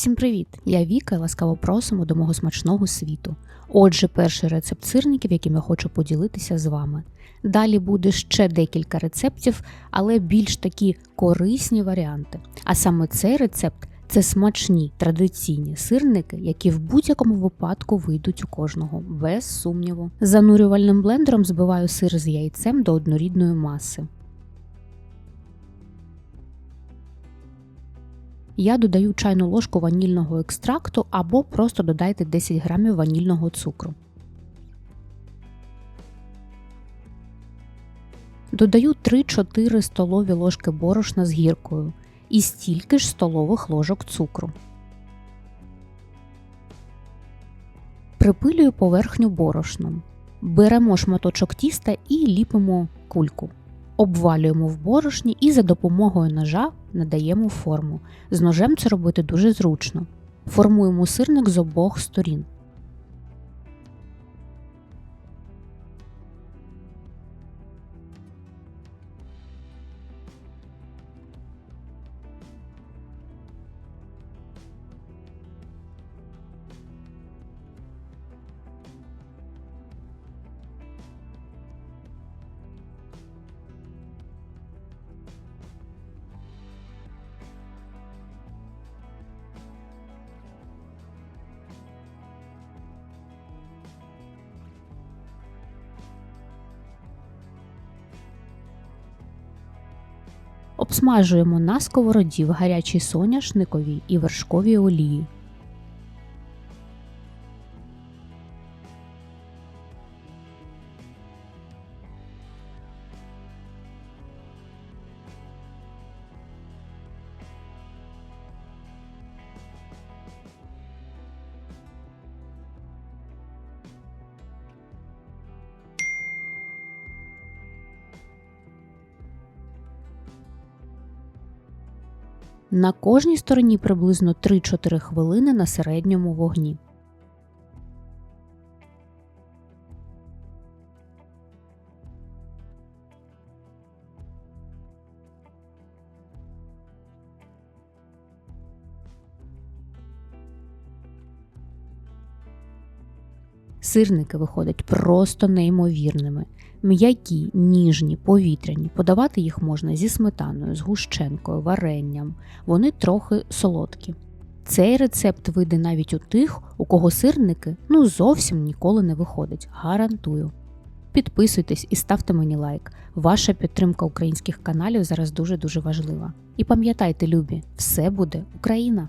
Всім привіт! Я Віка і ласкаво просимо до мого смачного світу. Отже, перший рецепт сирників, яким я хочу поділитися з вами. Далі буде ще декілька рецептів, але більш такі корисні варіанти. А саме цей рецепт це смачні традиційні сирники, які в будь-якому випадку вийдуть у кожного, без сумніву. Занурювальним блендером збиваю сир з яйцем до однорідної маси. Я додаю чайну ложку ванільного екстракту або просто додайте 10 грамів ванільного цукру. Додаю 3-4 столові ложки борошна з гіркою і стільки ж столових ложок цукру. Припилюю поверхню борошном. Беремо шматочок тіста і ліпимо кульку. Обвалюємо в борошні і за допомогою ножа надаємо форму. З ножем це робити дуже зручно. Формуємо сирник з обох сторін. Обсмажуємо на сковороді в гарячій соняшниковій і вершковій олії. На кожній стороні приблизно 3-4 хвилини на середньому вогні. Сирники виходять просто неймовірними. М'які, ніжні, повітряні. Подавати їх можна зі сметаною, з гущенкою, варенням. Вони трохи солодкі. Цей рецепт вийде навіть у тих, у кого сирники ну зовсім ніколи не виходить. Гарантую. Підписуйтесь і ставте мені лайк. Ваша підтримка українських каналів зараз дуже дуже важлива. І пам'ятайте, любі, все буде Україна!